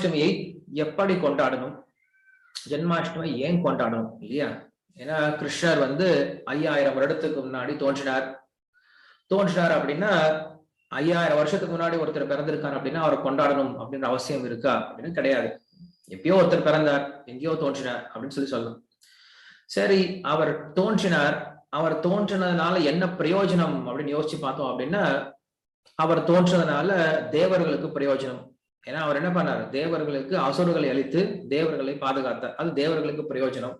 ஜென்மாஷ்டமியை எப்படி கொண்டாடணும்? ஜென்மாஷ்டமி ஏன் கொண்டாடணும்? இல்லையா? ஏன்னா கிருஷ்ணர் வந்து ஐயாயிரம் வருடத்துக்கு முன்னாடி தோன்றினார். தோன்றினார் அப்படின்னா ஐயாயிரம் வருஷத்துக்கு முன்னாடி ஒருத்தர் பிறந்திருக்கார் அப்படின்னா அவர் கொண்டாடணும் அப்படின்ற அவசியம் இருக்கா? அப்படின்னு கிடையாது. எப்பயோ ஒருத்தர் பிறந்தார் எங்கேயோ தோன்றினார் அப்படின்னு சொல்லி சொல்லலாம். சரி அவர் தோன்றினார். அவர் தோன்றினதுனால என்ன பிரயோஜனம் அப்படின்னு யோசிச்சு பார்த்தோம் அப்படின்னா அவர் தோன்றதுனால தேவர்களுக்கு பிரயோஜனம். ஏன்னா அவர் என்ன பண்ணார்? தேவர்களுக்கு அசுரர்களை அழித்து தேவர்களை பாதுகாத்தார். அது தேவர்களுக்கு பிரயோஜனம்.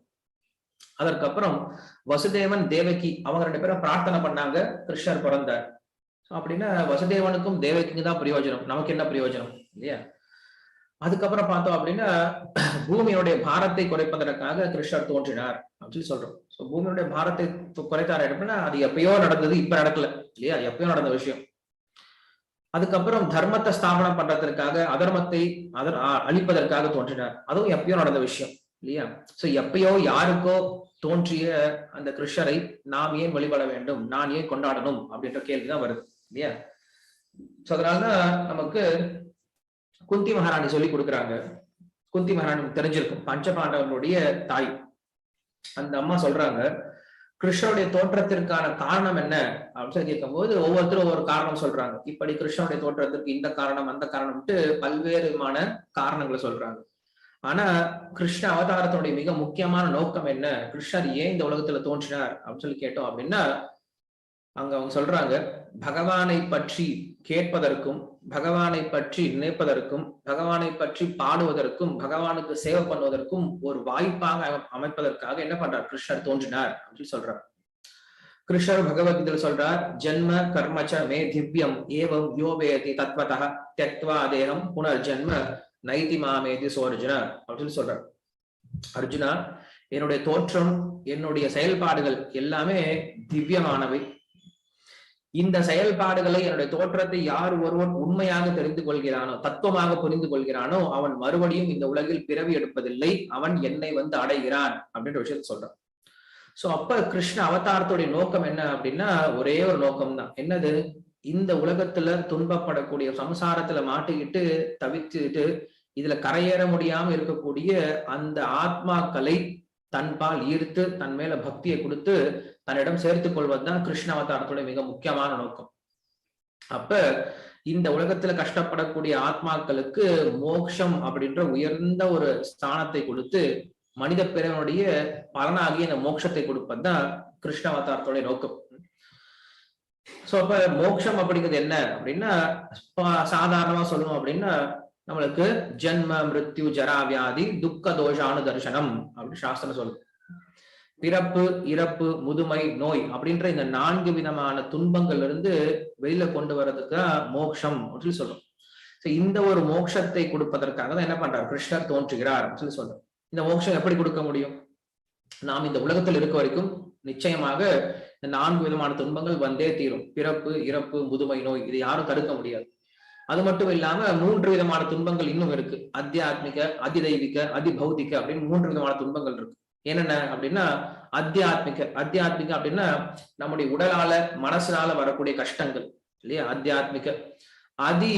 அதற்கப்புறம் வசுதேவன் தேவகி அவங்க ரெண்டு பேரும் பிரார்த்தனை பண்ணாங்க கிருஷ்ணர் பிறந்தார். அப்படின்னா வசுதேவனுக்கும் தேவகிக்கு தான் பிரயோஜனம். நமக்கு என்ன பிரயோஜனம்? இல்லையா? அதுக்கப்புறம் பார்த்தோம் அப்படின்னா பூமியுடைய பாரத்தை குறைப்பதற்காக கிருஷ்ணர் தோன்றினார் அப்படின்னு சொல்றோம். ஸோ பூமியுடைய பாரத்தை குறைத்தார் அப்படின்னா அது எப்பயோ நடந்தது இப்ப நடக்கல. இல்லையா? எப்பயோ நடந்த விஷயம். அதுக்கப்புறம் தர்மத்தை ஸ்தாபனம் பண்றதற்காக அதர்மத்தை அதர் அழிப்பதற்காக தோன்றினார். அதுவும் எப்பயோ நடந்த விஷயம் இல்லையா? சோ எப்பயோ யாருக்கோ தோன்றிய அந்த கிருஷ்ணரை நாம் ஏன் வழிபட வேண்டும்? நான் ஏன் கொண்டாடணும்? அப்படின்ற கேள்விதான் வருது இல்லையா? சோ அதனாலதான் நமக்கு குந்தி மகாராணி சொல்லி கொடுக்குறாங்க. குந்தி மகாராணி தெரிஞ்சிருக்கும். பஞ்சபாண்டவர்களுடைய தாய். அந்த அம்மா சொல்றாங்க கிருஷ்ணனுடைய தோற்றத்திற்கான காரணம் என்ன? அப்படின்னு சொல்லி கேட்கும்போது ஒவ்வொருத்தரும் ஒவ்வொரு காரணம் சொல்றாங்க. இப்படி கிருஷ்ணனுடைய தோற்றத்திற்கு இந்த காரணம் அந்த காரணம்ட்டு பல்வேறு விதமான காரணங்களை சொல்றாங்க. ஆனா கிருஷ்ண அவதாரத்தினுடைய மிக முக்கியமான நோக்கம் என்ன? கிருஷ்ணர் ஏன் இந்த உலகத்துல தோன்றினார் அப்படின்னு சொல்லி கேட்டோம் அப்படின்னா அங்க அவங்க சொல்றாங்க பகவானை பற்றி கேட்பதற்கும் பகவானை பற்றி நினைப்பதற்கும் பகவானை பற்றி பாடுவதற்கும் பகவானுக்கு சேவை பண்ணுவதற்கும் ஒரு வாய்ப்பாக அமைப்பதற்காக என்ன பண்றார்? கிருஷ்ணர் தோன்றினார். அப்படின்னு சொல்றார். கிருஷ்ணர் பகவத்கீதையில் சொல்றார் ஜென்ம கர்மச்ச மே திவ்யம் ஏவம் யோவேதி தத்வதா தெத்வா தேகம் புனர் ஜென்ம நைதி மாமேதி சோர்ஜுன. அப்படின்னு சொல்றார். அர்ஜுனா என்னுடைய தோற்றம் என்னுடைய செயல்பாடுகள் எல்லாமே திவ்யமானவை. இந்த செயல்பாடுகளை என்னுடைய தோற்றத்தை யார் ஒருவன் உண்மையாக தெரிந்து கொள்கிறானோ தத்துவமாக புரிந்து கொள்கிறானோ அவன் மறுபடியும் இந்த உலகில் பிறவி எடுப்பதில்லை அவன் என்னை வந்து அடைகிறான் அப்படின்ற விஷயத்த சொல்றான். சோ அப்ப கிருஷ்ண அவதாரத்துடைய நோக்கம் என்ன அப்படின்னா ஒரே ஒரு நோக்கம் தான் என்னது? இந்த உலகத்துல துன்பப்படக்கூடிய சம்சாரத்துல மாட்டிக்கிட்டு தவிச்சுட்டு இதுல கரையேற முடியாம இருக்கக்கூடிய அந்த ஆத்மாக்களை தன்பால் ஈர்த்து தன் மேல பக்தியை கொடுத்து தன்னிடம் சேர்த்துக் கொள்வதுதான் கிருஷ்ண அவதாரத்துடைய மிக முக்கியமான நோக்கம். அப்ப இந்த உலகத்துல கஷ்டப்படக்கூடிய ஆத்மாக்களுக்கு மோக்ஷம் அப்படின்ற உயர்ந்த ஒரு ஸ்தானத்தை கொடுத்து மனித பிறனுடைய பலனாகிய இந்த மோட்சத்தை கொடுப்பதுதான் கிருஷ்ண அவதாரத்துடைய நோக்கம். சோ அப்ப மோட்சம் அப்படிங்கிறது என்ன அப்படின்னா சாதாரணமா சொல்லணும் அப்படின்னா நம்மளுக்கு ஜென்ம மிருத்யு ஜரா வியாதி துக்க தோஷானு தரிசனம் அப்படின்னு சாஸ்திரம் சொல்லுது. பிறப்பு இறப்பு முதுமை நோய் அப்படின்ற இந்த நான்கு விதமான துன்பங்கள்ல இருந்து வெளியில கொண்டு வர்றதுக்கு மோக்ஷம் அப்படின்னு சொல்றோம். இந்த ஒரு மோட்சத்தை கொடுப்பதற்காக தான் என்ன பண்றார்? கிருஷ்ணர் தோன்றுகிறார் அப்படின்னு சொல்லி சொல்றோம் இந்த மோட்சம் எப்படி கொடுக்க முடியும்? நாம் இந்த உலகத்தில் இருக்க வரைக்கும் நிச்சயமாக இந்த நான்கு விதமான துன்பங்கள் வந்தே தீரும். பிறப்பு இறப்பு முதுமை நோய் இதை யாரும் தடுக்க முடியாது. அது மட்டும் இல்லாம மூன்று விதமான துன்பங்கள் இன்னும் இருக்கு. அத்தியாத்மிக அதிதைவிக அதிபௌதிக அப்படின்னு மூன்று விதமான துன்பங்கள் இருக்கு. என்னென்ன அப்படின்னா அத்தியாத்மிக அத்தியாத்மிக அப்படின்னா நம்முடைய உடலால மனசுனால வரக்கூடிய கஷ்டங்கள் இல்லையா? அத்தியாத்மிக அதி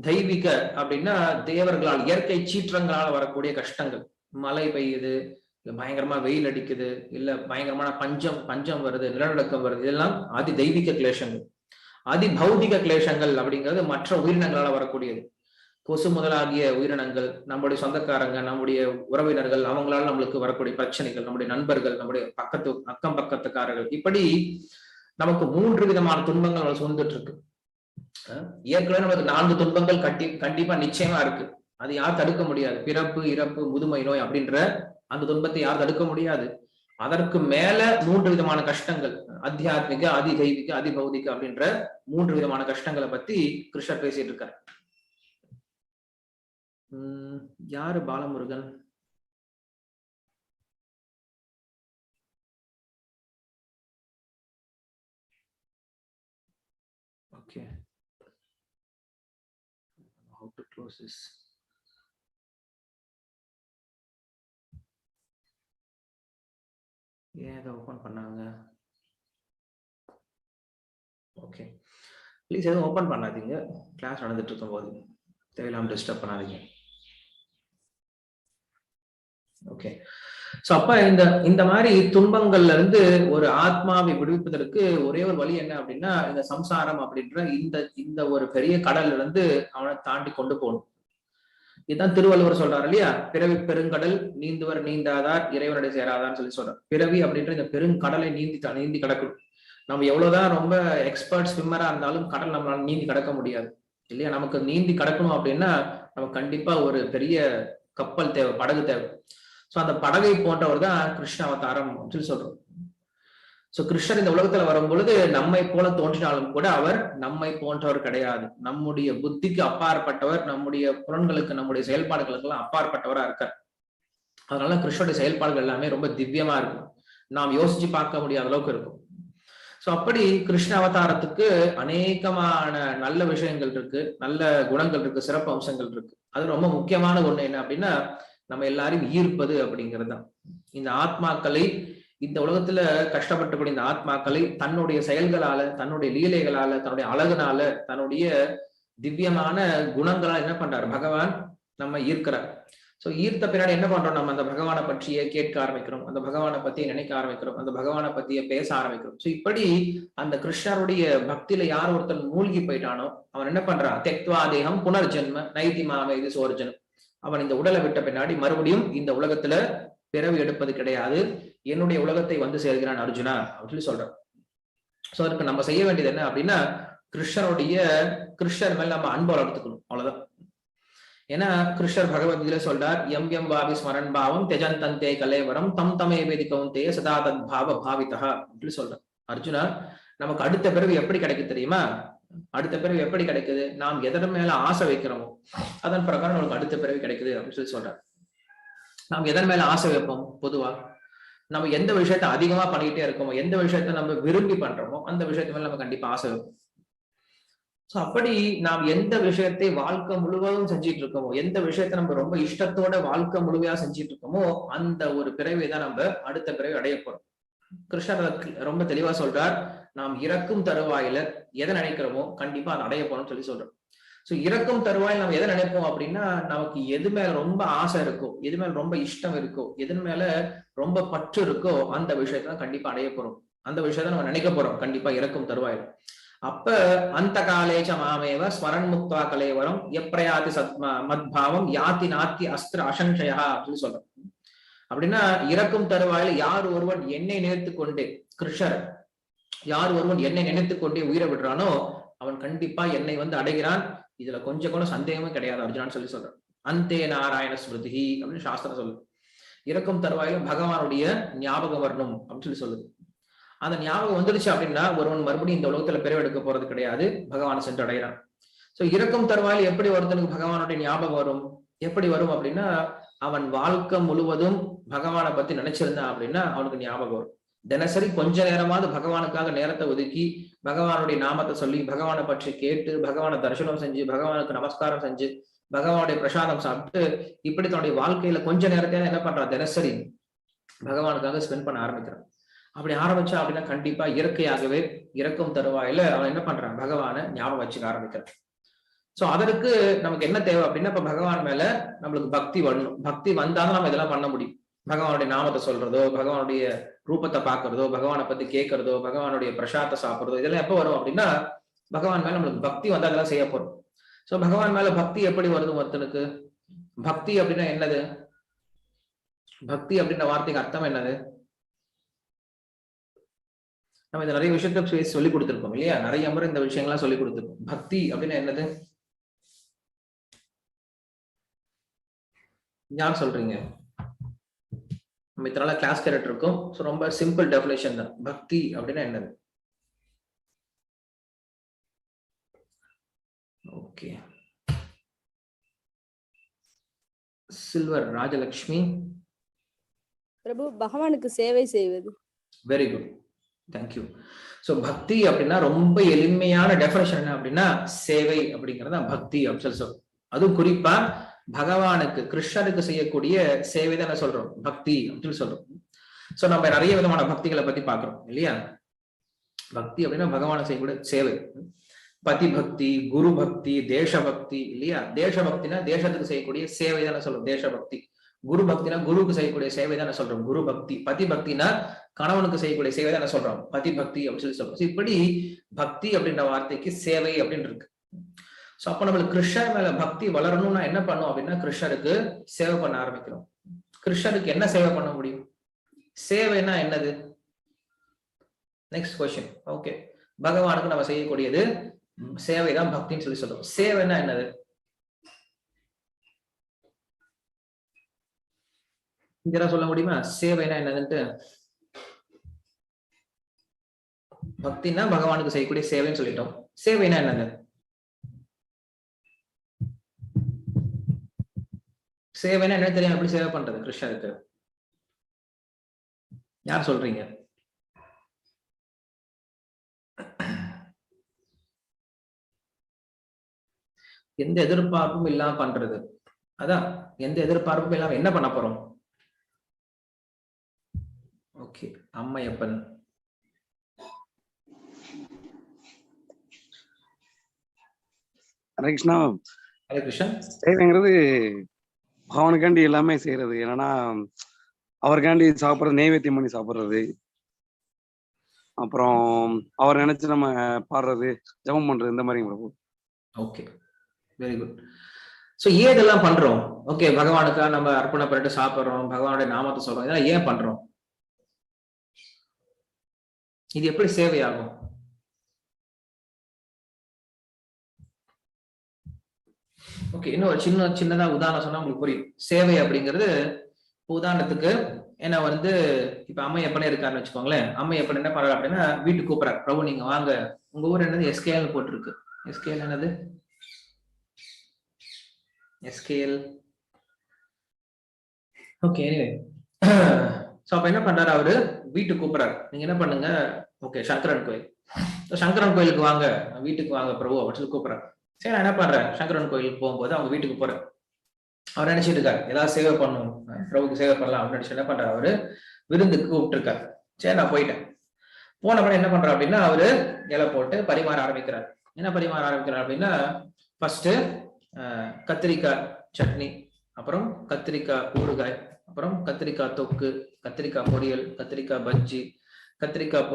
தெய்வீக அப்படின்னா தேவர்களால் இயற்கை சீற்றங்களால வரக்கூடிய கஷ்டங்கள். மழை பெய்யுது இல்ல பயங்கரமா வெயில் அடிக்குது இல்ல பயங்கரமான பஞ்சம் பஞ்சம் வருது நிலநடுக்கம் வருது இதெல்லாம் அதி தெய்வீக கிளேஷங்கள் அதி பௌதிக கிளேஷங்கள் அப்படிங்கிறது மற்ற உயிரினங்களால வரக்கூடியது. கொசு முதலாகிய உயிரினங்கள் நம்முடைய சொந்தக்காரங்க நம்முடைய உறவினர்கள் அவங்களால நம்மளுக்கு வரக்கூடிய பிரச்சனைகள் நம்முடைய நண்பர்கள் நம்முடைய பக்கத்து அக்கம் பக்கத்துக்காரர்கள் இப்படி நமக்கு மூன்று விதமான துன்பங்கள் நம்ம சொந்துட்டு இருக்கு ஏற்கனவே நமக்கு நான்கு துன்பங்கள் கட்டி கண்டிப்பா நிச்சயமா இருக்கு. அது யார் தடுக்க முடியாது. பிறப்பு இறப்பு முதுமை நோய் அப்படின்ற அந்த துன்பத்தை யார் தடுக்க முடியாது. அதற்கு மேல மூன்று விதமான கஷ்டங்கள் அத்தியாத்மிக அதிதெய்விக அதிபௌதிக அப்படின்ற மூன்று விதமான கஷ்டங்களை பத்தி கிருஷ்ணர் பேசிட்டு இருக்காரு யாரு Balamurugan? Okay. How to close this ஏன் இதை ஓப்பன் பண்ணாங்க? ஓகே ப்ளீஸ் எதுவும் ஓப்பன் பண்ணாதீங்க. கிளாஸ் நடந்துட்டு இருக்கும் போது தேவையில்லாமல் டிஸ்டர்ப் பண்ணாதீங்க. ஓகே சோ அப்ப இந்த இந்த மாதிரி துன்பங்கள்ல இருந்து ஒரு ஆத்மாவை விடுவிப்பதற்கு ஒரே ஒரு வழி என்ன அப்படின்னா இந்த சம்சாரம் அப்படின்ற இந்த இந்த ஒரு பெரிய கடல்ல இருந்து அவனை தாண்டி கொண்டு போகணும். இதுதான் திருவள்ளுவர் சொல்றாரு இல்லையா? பிறவி பெருங்கடல் நீந்துவர் நீந்தாதார் இறைவனடை சேராதான்னு சொல்லி சொல்றார். பிறவி அப்படின்ற இந்த பெருங்கடலை நீந்தி நீந்தி கிடக்கணும். நம்ம எவ்வளவுதான் ரொம்ப எக்ஸ்பர்ட் ஸ்விம்மரா இருந்தாலும் கடல் நம்மளால நீந்தி கடக்க முடியாது. இல்லையா? நமக்கு நீந்தி கடக்கணும் அப்படின்னா நமக்கு கண்டிப்பா ஒரு பெரிய கப்பல் தேவை படகு தேவை. சோ அந்த படகை போன்றவர் தான் கிருஷ்ண அவதாரம் அப்படின்னு சொல்றோம். சோ கிருஷ்ணர் இந்த உலகத்துல வரும் பொழுது நம்மை போல தோன்றினாலும் கூட அவர் நம்மை போன்றவர் கிடையாது. நம்முடைய புத்திக்கு அப்பாற்பட்டவர் நம்முடைய புலன்களுக்கு நம்முடைய செயல்பாடுகளுக்கு எல்லாம் அப்பாற்பட்டவரா இருக்கார். அதனால கிருஷ்ணனுடைய செயல்பாடுகள் எல்லாமே ரொம்ப திவ்யமா இருக்கும். நாம் யோசிச்சு பார்க்க முடியாத அளவுக்கு இருக்கும். ஸோ அப்படி கிருஷ்ண அவதாரத்துக்கு அநேகமான நல்ல விஷயங்கள் இருக்கு நல்ல குணங்கள் இருக்கு சிறப்பு அம்சங்கள் இருக்கு. அது ரொம்ப முக்கியமான ஒண்ணு என்ன அப்படின்னா நம்ம எல்லாரையும் ஈர்ப்பது அப்படிங்கிறது தான் இந்த ஆத்மாக்களை இந்த உலகத்துல கஷ்டப்பட்டக்கூடிய இந்த ஆத்மாக்களை தன்னுடைய செயல்களால தன்னுடைய லீலைகளால தன்னுடைய அழகுனால தன்னுடைய திவ்யமான குணங்களால் என்ன பண்றாரு? பகவான் நம்ம ஈர்க்கிறார். சோ ஈர்த்த பின்னாடி என்ன பண்றோம்? நம்ம அந்த பகவானை பற்றிய கேட்க ஆரம்பிக்கிறோம். அந்த பகவானை பத்திய நினைக்க ஆரம்பிக்கிறோம். அந்த பகவானை பத்திய பேச ஆரம்பிக்கிறோம். சோ இப்படி அந்த கிருஷ்ணருடைய பக்தியில யார் ஒருத்தன் மூழ்கி போயிட்டானோ அவன் என்ன பண்றான்? தெக்வா தேகம் புனர்ஜென்ம நைதி மாம இது சோர்ஜனம். அவன் இந்த உடலை விட்ட பின்னாடி மறுபடியும் இந்த உலகத்துல பிறவி எடுப்பது கிடையாது. என்னுடைய உலகத்தை வந்து சேர்கிறான் அர்ஜுனா அப்படின்னு சொல்லி சொல்றான். சோ அதுக்கு நம்ம செய்ய வேண்டியது என்ன அப்படின்னா கிருஷ்ணனுடைய கிருஷ்ணர் மேல நம்ம அன்பு வளர்த்துக்கணும். அவ்வளவுதான். ஏன்னா கிருஷ்ணர் பகவத்கீதை சொல்றார் எம் எம் பாவி ஸ்மரன் பாவம் தெஜன் தந்தே கலேவரம் தம் தமே வேதிக்கவும் கவுந்தே சதா தத் பாவ பாவிதா அப்படின்னு சொல்றார். அர்ஜுனா நமக்கு அடுத்த பிறகு எப்படி கிடைக்கும் தெரியுமா? அடுத்த பிறகு எப்படி கிடைக்குது? நாம் எதன் மேல ஆசை வைக்கிறோமோ அதன் பிரகாரம் நமக்கு அடுத்த பிறகு கிடைக்குது அப்படின்னு சொல்லி சொல்றாரு. நாம் எதன் மேல ஆசை வைப்போம்? பொதுவா நம்ம எந்த விஷயத்த அதிகமா பண்ணிக்கிட்டே இருக்கோமோ எந்த விஷயத்த நம்ம விரும்பி பண்றோமோ அந்த விஷயத்து மேல நம்ம கண்டிப்பா ஆசை வைப்போம். சோ அப்படி நாம் எந்த விஷயத்தை வாழ்க்கை முழுவதும் செஞ்சிட்டு இருக்கோமோ எந்த விஷயத்த நம்ம ரொம்ப இஷ்டத்தோட வாழ்க்கை முழுமையா செஞ்சிட்டு இருக்கோமோ அந்த ஒரு பிறவை தான் நம்ம அடுத்த பிறவி அடைய போறோம். கிருஷ்ணர் ரொம்ப தெளிவா சொல்றார். நாம் இறக்கும் தருவாயில எதை நினைக்கிறோமோ கண்டிப்பா அதை அடைய போறோம்னு சொல்லி சொல்றோம் சோ இறக்கும் தருவாயில் நம்ம எதை நினைப்போம் அப்படின்னா நமக்கு எது மேல ரொம்ப ஆசை இருக்கோ எது மேல ரொம்ப இஷ்டம் இருக்கோ எது மேல ரொம்ப பற்று இருக்கோ அந்த விஷயத்த கண்டிப்பா அடைய போறோம். அந்த விஷயத்த நம்ம நினைக்க போறோம். கண்டிப்பா இறக்கும் தருவாயில். அப்ப அந்த காலேஜ மாமேவ ஸ்மரன் முக்தா கலைவரம் எப்ரயாதி சத் மத்பாவம் யாத்தி நாத்தி அஸ்திர அசங்கயா அப்படின்னு சொல்றோம். அப்படின்னா இறக்கும் தருவாயில் யார் ஒருவன் என்னை நினைத்து கொண்டே கிருஷ்ணர் யார் ஒருவன் என்னை நினைத்து கொண்டே உயிரை விடுறானோ அவன் கண்டிப்பா என்னை வந்து அடைகிறான். இதுல கொஞ்சம் கூட சந்தேகமே கிடையாது அர்ஜுனான்னு சொல்லி சொல்றான் அந்தே நாராயண ஸ்மிருதி அப்படின்னு சாஸ்திரம் சொல்லுது. இறக்கும் தருவாயில பகவானுடைய ஞாபகம் வரணும் அப்படின்னு சொல்லி சொல்லுது. அந்த ஞாபகம் வந்துடுச்சு அப்படின்னா ஒருவன் மறுபடியும் இந்த உலகத்துல பிறவெடுக்க போறது கிடையாது பகவானை சென்று அடைகிறான். சோ இறக்கும் தருவாயில் எப்படி ஒருத்தனுக்கு பகவானுடைய ஞாபகம் வரும்? எப்படி வரும் அப்படின்னா அவன் வாழ்க்கை முழுவதும் பகவானை பத்தி நினைச்சிருந்தான் அப்படின்னா அவனுக்கு ஞாபகம் வரும். தினசரி கொஞ்ச நேரமாவது பகவானுக்காக நேரத்தை ஒதுக்கி பகவானுடைய நாமத்தை சொல்லி பகவானை பற்றி கேட்டு பகவானை தரிசனம் செஞ்சு பகவானுக்கு நமஸ்காரம் செஞ்சு பகவானுடைய பிரசாதம் சாப்பிட்டு இப்படி தன்னுடைய வாழ்க்கையில கொஞ்ச நேரத்தையும் என்ன பண்றான் தினசரி பகவானுக்காக ஸ்பெண்ட் பண்ண ஆரம்பிக்கிறான். அப்படி ஆரம்பிச்சா அப்படின்னா கண்டிப்பா இயற்கையாகவே இறக்கும் தருவாயில அவன் என்ன பண்றான்? பகவானை ஞாபகம் வச்சுக்க ஆரம்பிக்கிறான். சோ அதற்கு நமக்கு என்ன தேவை அப்படின்னா இப்ப பகவான் மேல நம்மளுக்கு பக்தி வரணும். பக்தி வந்தாதான் நம்ம இதெல்லாம் பண்ண முடியும். பகவானுடைய நாமத்தை சொல்றதோ பகவானுடைய ரூபத்தை பாக்குறதோ பகவானை பத்தி கேட்கறதோ பகவானுடைய பிரசாதத்தை சாப்பிடுறதோ இதெல்லாம் எப்ப வரும் அப்படின்னா பகவான் மேல நம்மளுக்கு பக்தி வந்து அதெல்லாம் செய்ய போறோம். சோ பகவான் மேல பக்தி எப்படி வருது ஒருத்தனுக்கு? பக்தி அப்படின்னா என்னது? பக்தி அப்படின்ற வார்த்தைக்கு அர்த்தம் என்னது? நம்ம இந்த நிறைய விஷயத்த சொல்லி கொடுத்துருக்கோம் இல்லையா? நிறைய முறை இந்த விஷயங்கள்லாம் சொல்லி கொடுத்துருக்கோம். பக்தி அப்படின்னா என்னது? யார் சொல்றீங்க? நம்ம இத்தனால கிளாஸ் கேரட் இருக்கும். ஸோ ரொம்ப சிம்பிள் டெஃபினேஷன் தான். பக்தி அப்படின்னா என்னது? Okay silver Rajalakshmi. பிரபு பகவானுக்கு சேவை செய்வது. வெரி குட் தேங்க்யூ ஸோ பக்தி அப்படின்னா ரொம்ப எளிமையான டெஃபினேஷன் என்ன அப்படின்னா சேவை அப்படிங்கறத பக்தி அப்படின்னு சொல்லி அதுவும் குறிப்பா பகவானுக்கு கிருஷ்ணருக்கு செய்யக்கூடிய சேவை தான் என்ன சொல்றோம். பக்தி அப்படின்னு சொல்றோம். சோ நம்ம நிறைய விதமான பக்திகளை பத்தி பாக்குறோம் இல்லையா? பக்தி அப்படின்னா பகவானை செய்யக்கூடிய சேவை. பதி பக்தி குரு பக்தி தேசபக்தி இல்லையா? தேசபக்தினா தேசத்துக்கு செய்யக்கூடிய சேவை தானே சொல்றோம். தேசபக்தி. குரு பக்தினா குருவுக்கு செய்யக்கூடிய சேவை தானே சொல்றோம். குரு பக்தி பதி பக்தினா கணவனுக்கு செய்யக்கூடிய சேவை தானே நான் சொல்றோம். பதி பக்தி அப்படின்னு சொல்லி சொல்றோம். இப்படி பக்தி அப்படின்ற வார்த்தைக்கு சேவை அப்படின்னு இருக்கு. சோ அப்ப நம்மளுக்கு கிருஷ்ணர் மேல பக்தி வளரணும்னா என்ன பண்ணும் அப்படின்னா கிருஷ்ணருக்கு சேவை பண்ண ஆரம்பிக்கிறோம். கிருஷ்ணருக்கு என்ன சேவை பண்ண முடியும்? சேவைன்னா என்னது? நெக்ஸ்ட் கொஸ்டின் ஓகே பகவானுக்கு நம்ம செய்யக்கூடியது சேவை தான் பக்தின்னு சொல்லி சொல்லுவோம் சேவைன்னா என்னது? இதெல்லாம் சொல்ல முடியுமா? சேவைனா என்னதுன்ட்டு? பக்தின்னா பகவானுக்கு செய்யக்கூடிய சேவைன்னு சொல்லிட்டோம். சேவைனா என்னது? சேவைனா என்ன தெரியும் எப்படி சேவை பண்றது? கிருஷ்ணருக்கு. யார் சொல்றீங்க? எந்த எதிர்பார்ப்பும் இல்லாம பண்றது. அதான் எந்த எதிர்பார்ப்பும் இல்லாம என்ன பண்ண போறோம்? ஓகே அம்மையப்பன். ஹரே கிருஷ்ணா. ஹரே கிருஷ்ணன் சேவைங்கிறது அவனுக்காண்டி எல்லாமே செய்யறது என்னன்னா அவருக்காண்டி சாப்பிட்றது நெய்வேத்தியம் பண்ணி சாப்பிட்றது. அப்புறம் அவர் நினைச்சு நம்ம பாடுறது ஜெபம் பண்றது இந்த மாதிரி Prabhu okay very good so ஏன் இதெல்லாம் பண்றோம்? ஓகே பகவானுக்காக நம்ம அர்ப்பணம் பண்ணிட்டு சாப்பிட்றோம் பகவானுடைய நாமத்தை சொல்றோம். இதெல்லாம் ஏன் பண்றோம்? இது எப்படி சேவையாகும்? ஓகே இன்னும் ஒரு சின்ன சின்னதா உதாரணம் சொன்னா உங்களுக்கு புரியும். சேவை அப்படிங்கிறது உதாரணத்துக்கு என்ன வந்து இப்ப அம்மை எப்பனே இருக்காருன்னு வச்சுக்கோங்களேன். அம்மை எப்படி என்ன பண்றாரு அப்படின்னா வீட்டுக்கு கூப்பிடுறாரு. பிரபு நீங்க வாங்க. உங்க ஊர் என்னது? எஸ்கேஎல் போட்டிருக்கு. எஸ்கேஎல் என்னது? எஸ்கேஎல் ஓகே எனிவே ஸோ அப்ப என்ன பண்றாரு அவரு? வீட்டுக்கு கூப்பிடுறாரு. நீங்க என்ன பண்ணுங்க? ஓகே சங்கரன் கோயில். சங்கரன் கோயிலுக்கு வாங்க. வீட்டுக்கு வாங்க பிரபு அப்படின்னு சொல்லி கூப்பிடுறாரு. சரி நான் என்ன பண்றேன்? சங்கரன் கோயிலுக்கு போகும்போது அவங்க வீட்டுக்கு போறேன். அவர் நினைச்சிட்டு இருக்காரு ஏதாவது சேவை பண்ணணும். பிரபுக்கு சேவை பண்ணலாம் அப்படின்னு நினைச்சு என்ன பண்றாரு? அவரு விருந்துக்கு கூப்பிட்டுருக்காரு. சரி நான் போயிட்டேன். போன படம் என்ன பண்றாரு அப்படின்னா அவரு இலை போட்டு பரிமாற ஆரம்பிக்கிறார். என்ன பரிமாற ஆரம்பிக்கிறார் அப்படின்னா ஃபர்ஸ்ட் கத்திரிக்காய் சட்னி அப்புறம் கத்திரிக்காய் ஊறுகாய் அப்புறம் கத்திரிக்காய் தொக்கு கத்திரிக்காய் பொரியல் கத்திரிக்காய் பஜ்ஜி கத்திரிக்காய்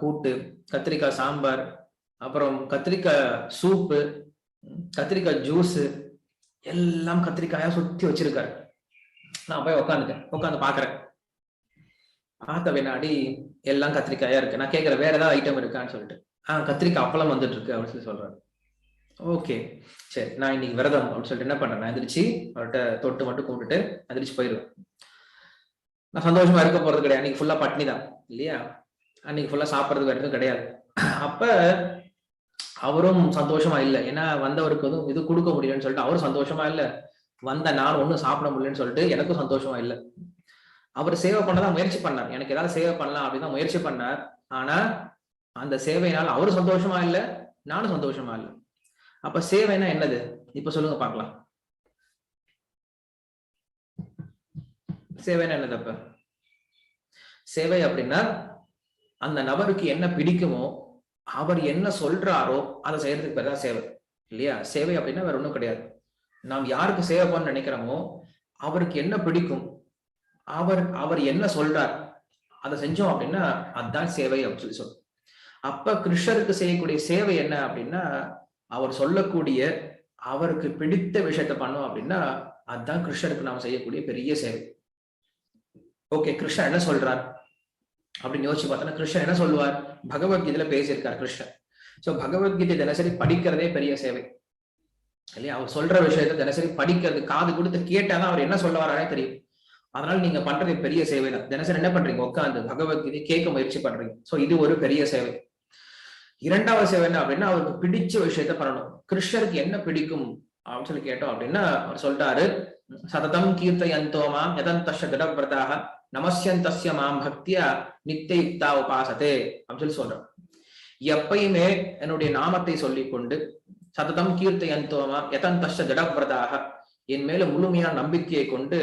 கூட்டு கத்திரிக்காய் சாம்பார் அப்புறம் கத்திரிக்காய் சூப்பு கத்திரிக்காய் ஜூஸ் எல்லாம் கத்திரிக்காயா சுத்தி வச்சிருக்காரு. நான் போய் உட்காந்துட்டேன் உட்காந்து பாக்குறேன். பார்த்த பின்னாடி எல்லாம் கத்திரிக்காயா இருக்கு. நான் கேட்கறேன் வேற ஏதாவது ஐட்டம் இருக்கான்னு சொல்லிட்டு. ஆஹ் கத்திரிக்காய் அப்பளம் வந்துட்டு இருக்கு அப்படின்னு சொல்லி சொல்றாரு. ஓகே. சரி நான் இன்னைக்கு விரதம் அப்படின்னு சொல்லிட்டு என்ன பண்றேன் நான் எந்திரிச்சு அவர்கிட்ட தொட்டு மட்டும் கும்பிட்டுட்டு எந்திரிச்சு போயிருவேன் நான் சந்தோஷமா இருக்க போறது கிடையாது. அன்னைக்கு ஃபுல்லா பட்னி தான். இல்லையா? அன்னைக்கு ஃபுல்லா சாப்பிடுறது வேற எதுவும் கிடையாது. அப்ப அவரும் சந்தோஷமா இல்லை. ஏன்னா வந்தவருக்கு எதுவும் இது கொடுக்க முடியலன்னு சொல்லிட்டு அவரும் சந்தோஷமா இல்லை. வந்த நான் ஒன்றும் சாப்பிட முடியலன்னு சொல்லிட்டு எனக்கும் சந்தோஷமா இல்லை. அவர் சேவை பண்ணதான் முயற்சி பண்ணார். எனக்கு ஏதாவது சேவை பண்ணலாம் அப்படின்னு தான் முயற்சி பண்ணார். ஆனா அந்த சேவையினால் அவரும் சந்தோஷமா இல்லை நானும் சந்தோஷமா இல்லை. அப்ப சேவைனா என்னது? இப்ப சொல்லுங்க பார்க்கலாம். சேவைனா என்னது அப்ப? சேவை அப்படின்னா அந்த நபருக்கு என்ன பிடிக்குமோ அவர் என்ன சொல்றாரோ அதை செய்யறதுக்கு பேர் தான் சேவை. இல்லையா? சேவை அப்படின்னா வேற ஒண்ணும் கிடையாது. நாம் யாருக்கு சேவை பண்ண நினைக்கிறோமோ அவருக்கு என்ன பிடிக்கும் அவர் அவர் என்ன சொல்றார் அதை செஞ்சோம் அப்படின்னா அதுதான் சேவை அப்படின்னு சொல்லி சொல்றோம். அப்ப கிருஷ்ணருக்கு செய்யக்கூடிய சேவை என்ன அப்படின்னா அவர் சொல்லக்கூடிய அவருக்கு பிடித்த விஷயத்த பண்ணோம் அப்படின்னா அதுதான் கிருஷ்ணருக்கு நாம் செய்யக்கூடிய பெரிய சேவை. ஓகே கிருஷ்ணன் என்ன சொல்றார் அப்படின்னு யோசிச்சு பார்த்தோன்னா கிருஷ்ணன் என்ன சொல்லுவார்? பகவத்கீதையில பேசியிருக்கார் கிருஷ்ணன் சோ பகவத்கீதை தினசரி படிக்கிறதே பெரிய சேவை. இல்லையா? அவர் சொல்ற விஷயத்த தினசரி படிக்கிறது காது கொடுத்து கேட்டாதான் அவர் என்ன சொல்ல வரானே தெரியும். அதனால நீங்க பண்றது பெரிய சேவை தான் தினசரி என்ன பண்றீங்க? உட்காந்து பகவத்கீதை கேட்க முயற்சி பண்றீங்க. சோ இது ஒரு பெரிய சேவை. இரண்டாவது சேவை என்ன அப்படின்னா அவருக்கு பிடிச்ச விஷயத்த பண்ணணும். கிருஷ்ணருக்கு என்ன பிடிக்கும் அப்படின்னு சொல்லி கேட்டோம் அப்படின்னா அவர் சொல்றாரு சததம் கீர்த்தயந்தோமா யதந்தஷ திடவிரதாக நமஸ்யந்தஸ்ய மாம் பக்தியா நித்தயுக்தா உபாசதே அப்படின்னு சொல்லி சொல்றோம். எப்பயுமே என்னுடைய நாமத்தை சொல்லிக்கொண்டு சததம் கீர்த்தயந்தோமா யதந்தஷ திடவிரதாக என் மேல முழுமையான நம்பிக்கையை கொண்டு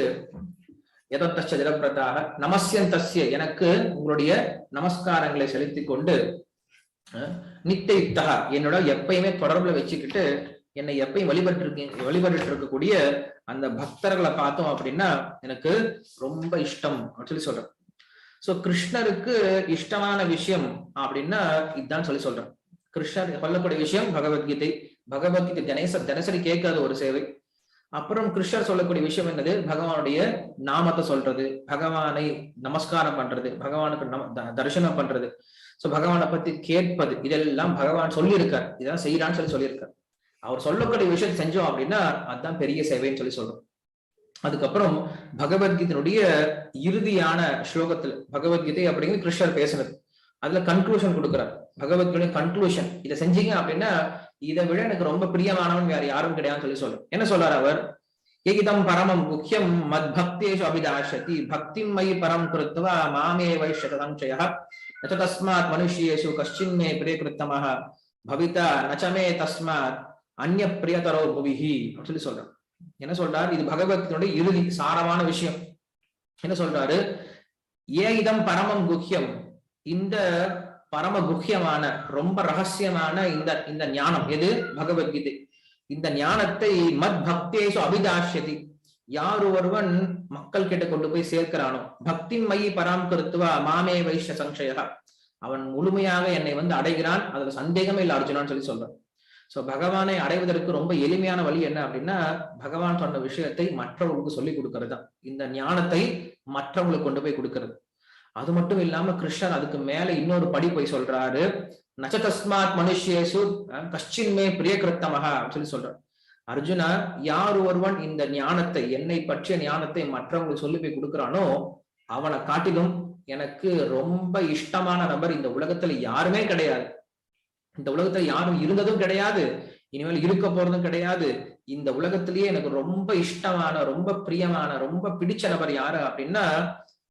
எதத்தச்ச திடப்பிரதாக நமஸ்யந்தஸ்ய எனக்கு உங்களுடைய நமஸ்காரங்களை செலுத்தி கொண்டு அஹ், நித்தியுக்தா என்னோட எப்பயுமே தொடர்புல வச்சுக்கிட்டு என்னை எப்பயும் வழிபட்டு இருக்கீங்க வழிபட்டு இருக்கக்கூடிய அந்த பக்தர்களை பார்த்தோம் அப்படின்னா எனக்கு ரொம்ப இஷ்டம் அப்படின்னு சொல்லி சொல்றேன். சோ கிருஷ்ணருக்கு இஷ்டமான விஷயம் அப்படின்னா இதுதான் சொல்லி சொல்றேன். கிருஷ்ணர் சொல்லக்கூடிய விஷயம் பகவத்கீதை. பகவத்கீதை தினச தினசரி கேட்காத ஒரு சேவை. அப்புறம் கிருஷ்ணர் சொல்லக்கூடிய விஷயம் என்னது? பகவானுடைய நாமத்தை சொல்றது. பகவானை நமஸ்காரம் பண்றது. பகவானுக்கு நம த- தரிசனம் பண்றது. சோ பகவானை பத்தி கேட்பது. இதெல்லாம் பகவான் சொல்லியிருக்கார். இதெல்லாம் செய்யறான்னு சொல்லி சொல்லியிருக்கார். அவர் சொல்லக்கூடிய விஷயத்தை செஞ்சோம் அப்படின்னா அதுதான் பெரிய சேவைன்னு சொல்லி சொல்றோம். அதுக்கப்புறம் பகவத்கீதனுடைய இறுதியான ஸ்லோகத்துல பகவத்கீதை அப்படிங்கிறது கிருஷ்ணர் பேசுனது. அதுல கன்க்ளூஷன் கொடுக்குறார். பகவத்கீதை கன்க்ளூஷன் இதை செஞ்சீங்க அப்படின்னா இதை விட எனக்கு ரொம்ப பிரியமானவன் வேற யாரும் கிடையாதுன்னு சொல்லி சொல்றோம் என்ன சொல்றார் அவர்? ஏகிதம் பரமம் முக்கியம் மத் பக்தேஷு அபிதாஷதி. பக்திம் மயி பரம் கிருத்வா மாமே வைஷதம்சய நச்ச தஸ்மாத் மனுஷியேஷு கஷ்டின் மே பிரியகிருத்தமः பவிதா நச்சமே தஸ்மாத் அந்நிய பிரியதரோ புவிஹி அப்படின்னு சொல்லி சொல்றார். என்ன சொல்றார்? இது பகவத்தினுடைய இறுதி சாரமான விஷயம். என்ன சொல்றாரு? ஏகிதம் பரமம் குக்கியம் இந்த பரம குக்கியமான ரொம்ப ரகசியமான இந்த இந்த ஞானம் எது? பகவத்கீதை. இந்த ஞானத்தை மத் பக்தேஷு அபிதாஷ்யதி. யார் ஒருவன் மக்கள் கிட்ட கொண்டு போய் சேர்க்கிறானோ பக்தி மயி பராம் கருத்துவா மாமே வைஷ்ய சங்கயா அவன் முழுமையாக என்னை வந்து அடைகிறான் அதுல சந்தேகமே இல்லை அர்ஜுனான்னு சொல்லி சொல்றான் சோ பகவானை அடைவதற்கு ரொம்ப எளிமையான வழி என்ன அப்படின்னா பகவான் சொன்ன விஷயத்தை மற்றவங்களுக்கு சொல்லி கொடுக்கறது தான். இந்த ஞானத்தை மற்றவங்களுக்கு கொண்டு போய் கொடுக்கறது. அது மட்டும் இல்லாம கிருஷ்ணர் அதுக்கு மேல இன்னொரு படி போய் சொல்றாரு. நச்சதஸ்மாத் மனுஷேசு கஷ்டின்மே பிரியகிருத்தமகா அப்படின்னு சொல்லி சொல்றாரு. அர்ஜுனா யார் ஒருவன் இந்த ஞானத்தை என்னை பற்றிய ஞானத்தை மற்றவங்களுக்கு சொல்லி போய் கொடுக்கிறானோ அவனை காட்டிலும் எனக்கு ரொம்ப இஷ்டமான நபர் இந்த உலகத்துல யாருமே கிடையாது. இந்த உலகத்துல யாரும் இருந்ததும் கிடையாது இனிமேல் இருக்க போறதும் கிடையாது. இந்த உலகத்திலேயே எனக்கு ரொம்ப இஷ்டமான ரொம்ப பிரியமான ரொம்ப பிடிச்ச நபர் யாரு அப்படின்னா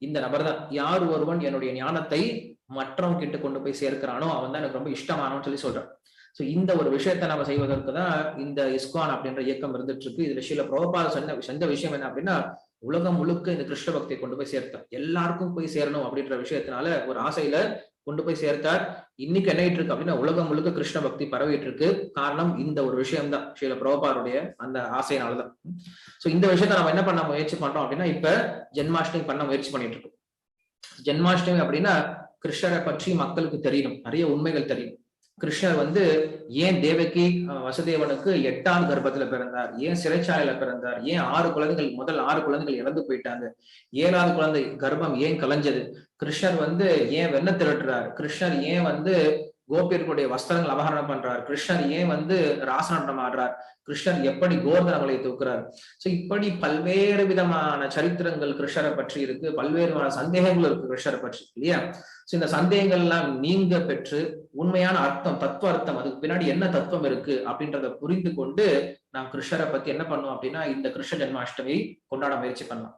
இந்த நபர் தான் யார் ஒருவன் என்னுடைய ஞானத்தை மற்றவங்க கிட்ட கொண்டு போய் சேர்க்கிறானோ அவன் தான் எனக்கு ரொம்ப இஷ்டமானவன்னு சொல்லி சொல்றான். சோ இந்த ஒரு விஷயத்தை நம்ம செய்வதற்கு தான் இந்த இஸ்கான் அப்படின்ற இயக்கம் இருந்துட்டு இருக்கு இதுல சில பிரபுபாத சொன்ன செஞ்ச விஷயம் என்ன அப்படின்னா உலகம் முழுக்க இந்த கிருஷ்ண பக்தியை கொண்டு போய் சேர்த்தார் எல்லாருக்கும் போய் சேரணும் அப்படின்ற விஷயத்தினால ஒரு ஆசையில கொண்டு போய் சேர்த்தார். இன்னைக்கு என்ன இருக்கு அப்படின்னா உலகம் முழுக்க கிருஷ்ண பக்தி பரவிட்டு இருக்கு. காரணம் இந்த ஒரு விஷயம் தான் ஸ்ரீல பிரபாருடைய அந்த ஆசையினாலதான். சோ இந்த விஷயத்த நம்ம என்ன பண்ண முயற்சி பண்றோம் அப்படின்னா இப்ப ஜென்மாஷ்டமி பண்ண முயற்சி பண்ணிட்டு இருக்கோம். ஜென்மாஷ்டமி அப்படின்னா கிருஷ்ணரை பற்றி மக்களுக்கு தெரியணும். நிறைய உண்மைகள் தெரியும் கிருஷ்ணர் வந்து ஏன் தேவகி வசுதேவனுக்கு எட்டாவது கர்ப்பத்துல பிறந்தார்? ஏன் சிறைச்சாலையில பிறந்தார்? ஏன் ஆறு குழந்தைகள் முதல் ஆறு குழந்தைகள் இறந்து போயிட்டாங்க? ஏழாவது குழந்தை கர்ப்பம் ஏன் கலைஞ்சது? கிருஷ்ணர் வந்து ஏன் வெண்ண திரட்டுறாரு? கிருஷ்ணர் ஏன் வந்து கோபியர்களுடைய வஸ்திரங்கள் அபகரணம் பண்றார். கிருஷ்ணர் ஏன் வந்து ராசநாட்டம் ஆடுறார்? கிருஷ்ணர் எப்படி கோர்தனங்களை தூக்குறார்? சோ இப்படி பல்வேறு விதமான சரித்திரங்கள் கிருஷ்ணரை பற்றி இருக்கு. பல்வேறு விதமான சந்தேகங்கள் இருக்கு கிருஷ்ணரை பற்றி இல்லையா? சோ இந்த சந்தேகங்கள் எல்லாம் நீங்க பெற்று உண்மையான அர்த்தம் தத்துவ அர்த்தம் அதுக்கு பின்னாடி என்ன தத்துவம் இருக்கு அப்படின்றத புரிந்து கொண்டு நாம் கிருஷ்ணரை பத்தி என்ன பண்ணோம் அப்படின்னா இந்த கிருஷ்ண ஜென்மாஷ்டமி கொண்டாட முயற்சி பண்ணலாம்.